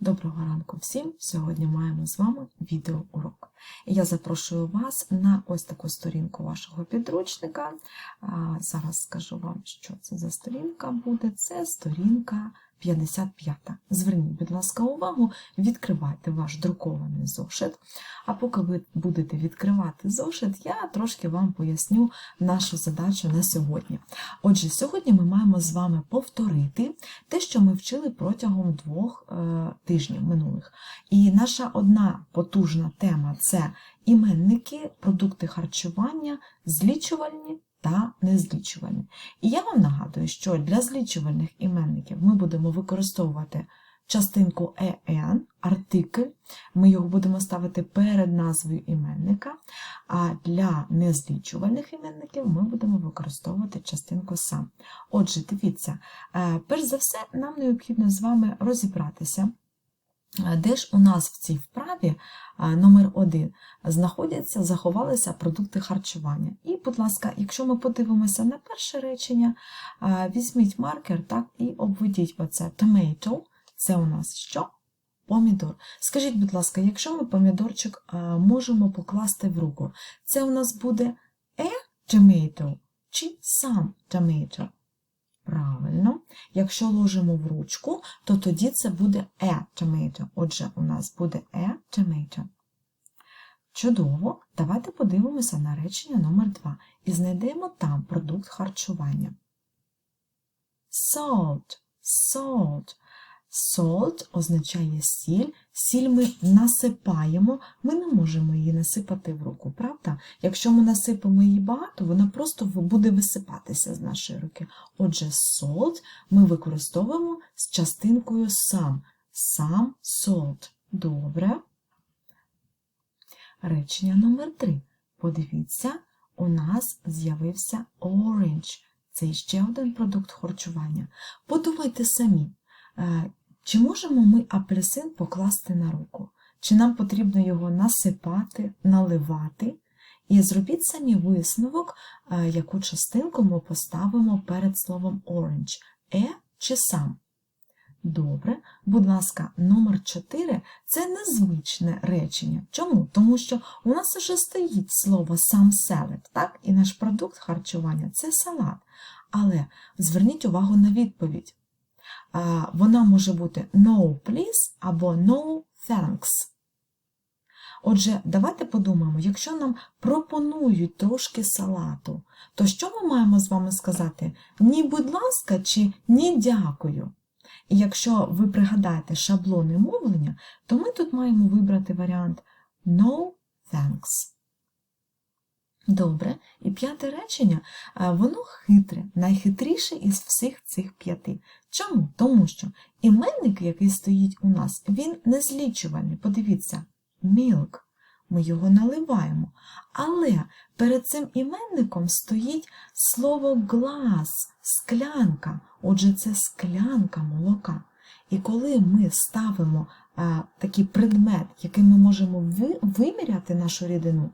Доброго ранку всім! Сьогодні маємо з вами відеоурок. Я запрошую вас на ось таку сторінку вашого підручника. Зараз скажу вам, що це за сторінка буде. Це сторінка 55. Зверніть, будь ласка, увагу, відкривайте ваш друкований зошит. А поки ви будете відкривати зошит, я трошки вам поясню нашу задачу на сьогодні. Отже, сьогодні ми маємо з вами повторити те, що ми вчили протягом двох е, тижнів минулих. І наша одна потужна тема це іменники, продукти харчування, злічувальні та незлічувальні. І я вам нагадую, що для злічувальних іменників ми будемо використовувати частинку «en», артикль, ми його будемо ставити перед назвою іменника, а для незлічувальних іменників ми будемо використовувати частинку сам. Отже, дивіться, е, перш за все, нам необхідно з вами розібратися, де ж у нас в цій вправі е, номер 1 знаходяться, заховалися продукти харчування. І, будь ласка, якщо ми подивимося на перше речення, візьміть маркер так, і обведіть оце tomato, це у нас що? Помідор. Скажіть, будь ласка, якщо ми помідорчик можемо покласти в руку, це у нас буде a tomato чи сам tomato? Правильно. Якщо ложимо в ручку, то тоді це буде a tomato. Отже, у нас буде a tomato. Чудово. Давайте подивимося на речення номер 2 і знайдемо там продукт харчування. Salt. Salt. Salt означає сіль. Сіль ми насипаємо, ми не можемо її насипати в руку, правда? Якщо ми насипемо її багато, вона просто буде висипатися з нашої руки. Отже, salt ми використовуємо з частинкою сам. Сам salt. Добре. Речення номер 3. Подивіться, у нас з'явився orange. Це ще один продукт харчування. Подумайте самі. Чи можемо ми апельсин покласти на руку? Чи нам потрібно його насипати, наливати? І зробіть самі висновок, яку частинку ми поставимо перед словом orange е чи сам. Добре, будь ласка, номер 4 це незвичне речення. Чому? Тому що у нас вже стоїть слово сам селед, так? І наш продукт харчування це салат. Але зверніть увагу на відповідь вона може бути no please або no thanks. Отже, давайте подумаємо, якщо нам пропонують трошки салату, то що ми маємо з вами сказати? Ні, будь ласка, чи ні дякую. І якщо ви пригадаєте шаблони мовлення, то ми тут маємо вибрати варіант no thanks. Добре, і п'яте речення, воно хитре, найхитріше із всіх цих п'яти. Чому? Тому що іменник, який стоїть у нас, він незлічувальний. Подивіться, milk, ми його наливаємо. Але перед цим іменником стоїть слово glass, склянка. Отже, це склянка молока. І коли ми ставимо а, такий предмет, яким ми можемо виміряти нашу рідину,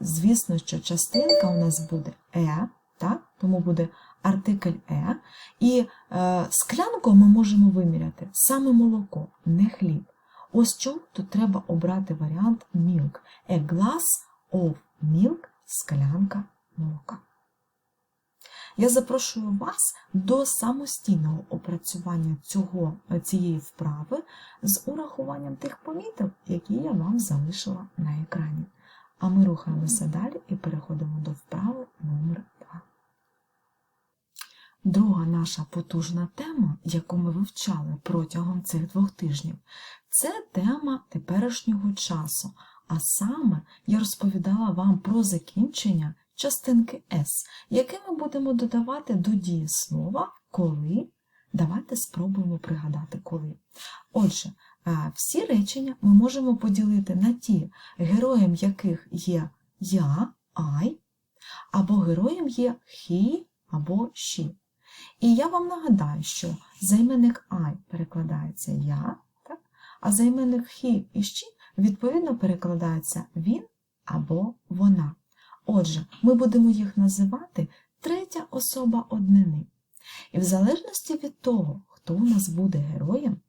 звісно, що частинка у нас буде е, так? тому буде артикль Е, і е, склянку ми можемо виміряти саме молоко, не хліб. Ось чому тут треба обрати варіант milk. A glass of milk склянка молока. Я запрошую вас до самостійного опрацювання цього, цієї вправи з урахуванням тих поміток, які я вам залишила на екрані. А ми рухаємося далі і переходимо до вправи номер 2. Друга наша потужна тема, яку ми вивчали протягом цих двох тижнів, це тема теперішнього часу. А саме я розповідала вам про закінчення частинки S, яке ми будемо додавати до дієслова коли. Давайте спробуємо пригадати коли. Отже, всі речення ми можемо поділити на ті, героєм яких є я, I, або героєм є he або she. І я вам нагадаю, що займенник I перекладається я, так? а займенник he і she відповідно перекладається він або вона. Отже, ми будемо їх називати третя особа однини. І в залежності від того, хто у нас буде героєм,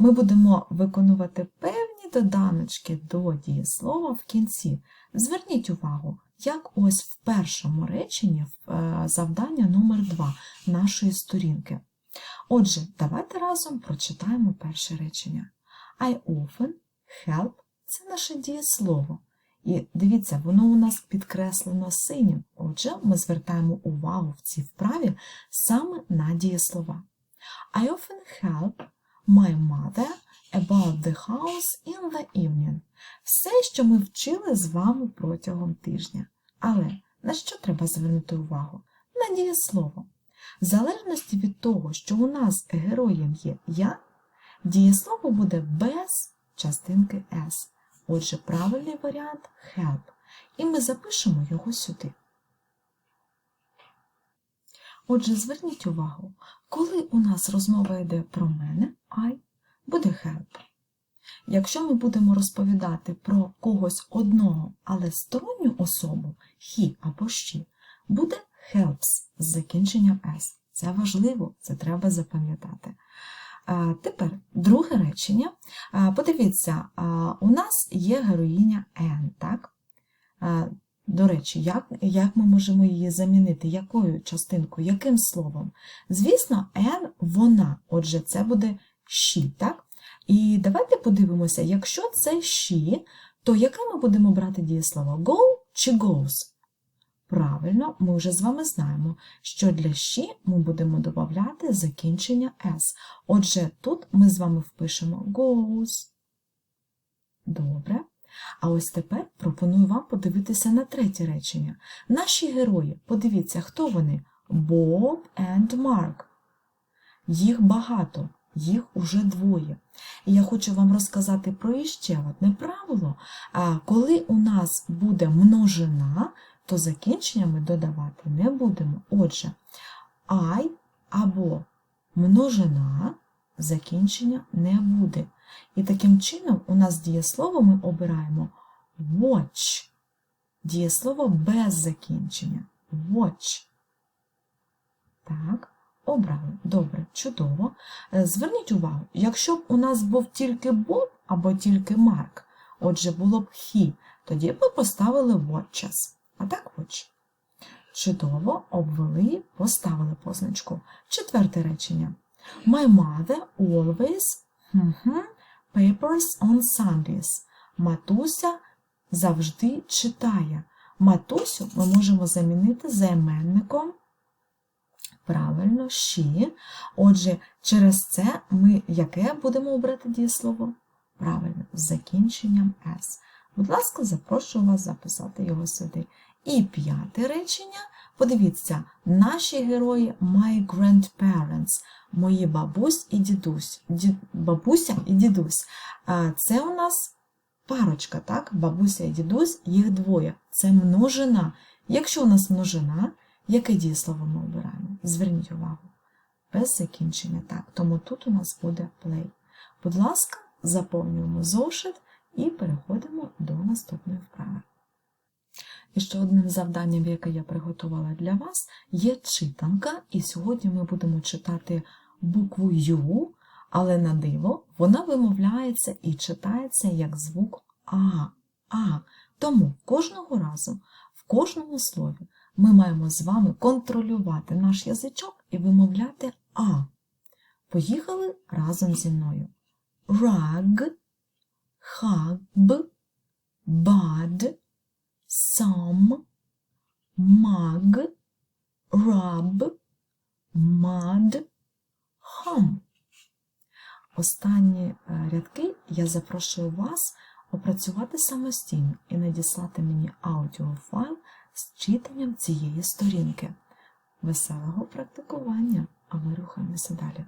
ми будемо виконувати певні доданочки до дієслова в кінці. Зверніть увагу, як ось в першому реченні е, завдання номер 2 нашої сторінки. Отже, давайте разом прочитаємо перше речення. I often help це наше дієслово. І дивіться, воно у нас підкреслено синім. Отже, ми звертаємо увагу в цій вправі саме на дієслова. I often help my mother about the house in the evening. Все, що ми вчили з вами протягом тижня. Але на що треба звернути увагу? На дієслово. В залежності від того, що у нас героєм є я, дієслово буде без частинки S. Отже, правильний варіант help. І ми запишемо його сюди. Отже, зверніть увагу, коли у нас розмова йде про мене, I, буде help. Якщо ми будемо розповідати про когось одного, але сторонню особу, he або she, буде helps з закінченням S. Це важливо, це треба запам'ятати. Тепер друге речення. Подивіться, у нас є героїня N, так? До речі, як, як ми можемо її замінити? Якою частинкою, яким словом? Звісно, N вона, отже, це буде she, так? І давайте подивимося, якщо це she, то яке ми будемо брати дієслово? Go чи goes? Правильно, ми вже з вами знаємо, що для she ми будемо додати закінчення S. Отже, тут ми з вами впишемо goes. Добре. А ось тепер пропоную вам подивитися на третє речення. Наші герої, подивіться, хто вони? Bob and Mark. Їх багато, їх уже двоє. І я хочу вам розказати про іще одне правило. А коли у нас буде множина, то закінчення ми додавати не будемо. Отже, I або множина закінчення не буде. І таким чином у нас дієслово ми обираємо watch. Дієслово без закінчення. Watch. Так, обрали. Добре, чудово. Е, Зверніть увагу, якщо б у нас був тільки Боб або тільки Марк, отже, було б he, тоді б ми поставили watches. А так watch. Чудово, обвели, поставили позначку. Четверте речення. My mother always papers on Sundays. Матуся завжди читає. Матусю ми можемо замінити займенником. Правильно, she. Отже, через це ми яке будемо обрати дієслово? Правильно, з закінченням S. Будь ласка, запрошую вас записати його сюди. І п'яте речення. Подивіться, наші герої my grandparents, мої бабусь і дідусь, ді, бабуся і дідусь. Це у нас парочка, так? Бабуся і дідусь, їх двоє. Це множина. Якщо у нас множина, яке дієслово ми обираємо? Зверніть увагу. Без закінчення, так. Тому тут у нас буде play. Будь ласка, заповнюємо зошит і переходимо до наступної вправи. І ще одним завданням, яке я приготувала для вас, є читанка, і сьогодні ми будемо читати букву Ю, але на диво вона вимовляється і читається як звук А. А. Тому кожного разу, в кожному слові, ми маємо з вами контролювати наш язичок і вимовляти А. Поїхали разом зі мною. Rug, hug, bad, some, mug, rub, mud, hum. Останні е, рядки я запрошую вас опрацювати самостійно і надіслати мені аудіофайл з читанням цієї сторінки. Веселого практикування, а ми рухаємося далі.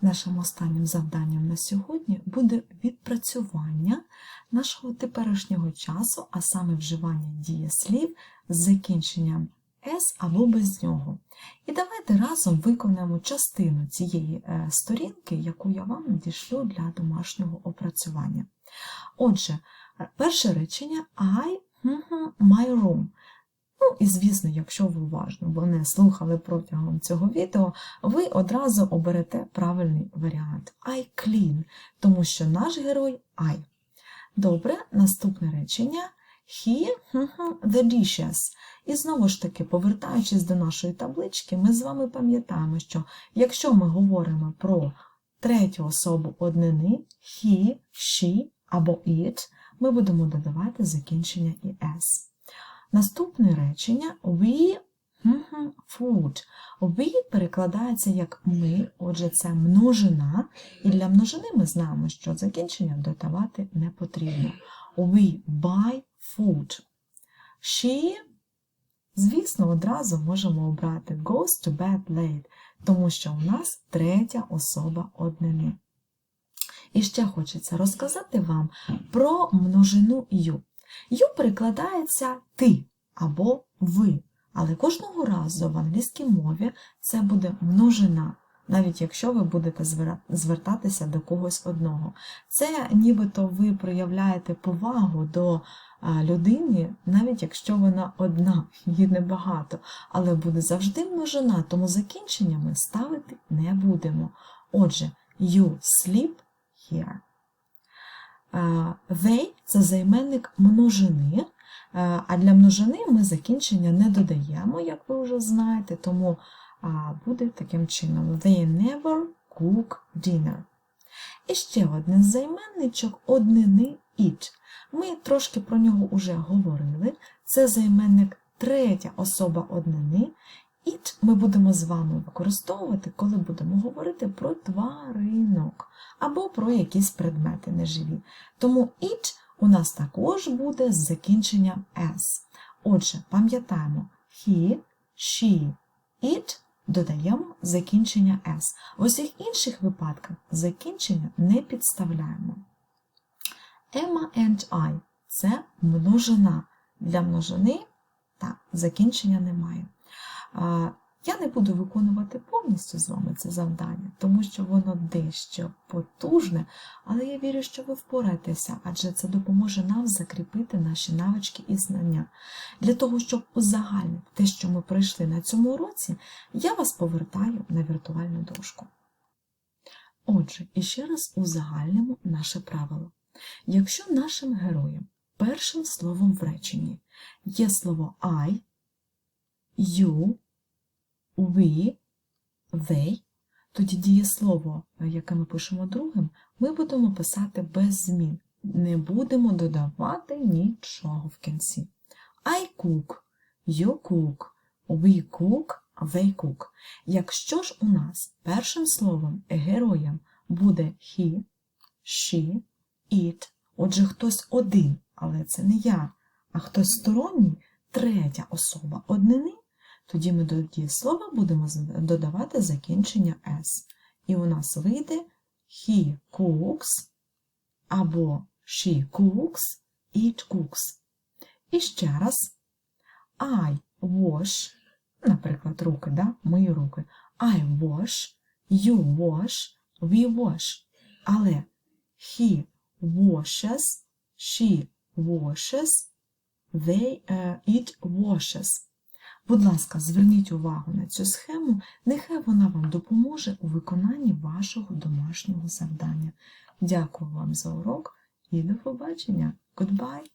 Нашим останнім завданням на сьогодні буде відпрацювання нашого теперішнього часу, а саме вживання дієслів з закінченням S або без нього. І давайте разом виконаємо частину цієї е, сторінки, яку я вам надішлю для домашнього опрацювання. Отже, перше речення I my room. Ну, і звісно, якщо ви уважно мене слухали протягом цього відео, ви одразу оберете правильний варіант I clean, тому що наш герой I. Добре, наступне речення. He the dishes. І знову ж таки, повертаючись до нашої таблички, ми з вами пам'ятаємо, що якщо ми говоримо про третю особу однини he, she або it, ми будемо додавати закінчення і s. Наступне речення we food. We перекладається як ми, отже, це множина, і для множини ми знаємо, що закінчення додавати не потрібно. We buy food. She, звісно, одразу можемо обрати goes to bed late, тому що у нас третя особа однини. І ще хочеться розказати вам про множину ю. Ю перекладається ти або ви, але кожного разу в англійській мові це буде множина, навіть якщо ви будете звертатися до когось одного. Це нібито ви проявляєте повагу до а, людини, навіть якщо вона одна, її небагато, але буде завжди множина, тому закінчення ми ставити не будемо. Отже, you sleep here. Е, They – це займенник множини, е, а для множини ми закінчення не додаємо, як ви вже знаєте, тому буде таким чином They never cook dinner. І ще один займенничок однини it. Ми трошки про нього вже говорили. Це займенник третя особа однини. It ми будемо з вами використовувати, коли будемо говорити про тваринок або про якісь предмети неживі. Тому it у нас також буде з закінченням s. Отже, пам'ятаємо he, she, it додаємо закінчення s. В усіх інших випадках закінчення не підставляємо. Emma and I це множина. Для множини так, закінчення немає. Я не буду виконувати повністю з вами це завдання, тому що воно дещо потужне, але я вірю, що ви впораєтеся, адже це допоможе нам закріпити наші навички і знання. Для того, щоб узагальнити те, що ми пройшли на цьому уроці, я вас повертаю на віртуальну дошку. Отже, іще раз узагальнимо наше правило. Якщо нашим героям першим словом в реченні є слово I, you, we, they, тоді дієслово, яке ми пишемо другим, ми будемо писати без змін. Не будемо додавати нічого в кінці. I cook, you cook, we cook, they cook. Якщо ж у нас першим словом героєм буде he, she, it, отже, хтось один, але це не я, а хтось сторонній, третя особа однини, тоді ми до дієслова будемо додавати закінчення s. І у нас вийде he cooks або she cooks, it cooks. І ще раз I wash, наприклад, руки, да? мої руки. I wash, you wash, we wash. Але he washes, she washes, they, е, it washes. Будь ласка, зверніть увагу на цю схему, нехай вона вам допоможе у виконанні вашого домашнього завдання. Дякую вам за урок і до побачення. Goodbye!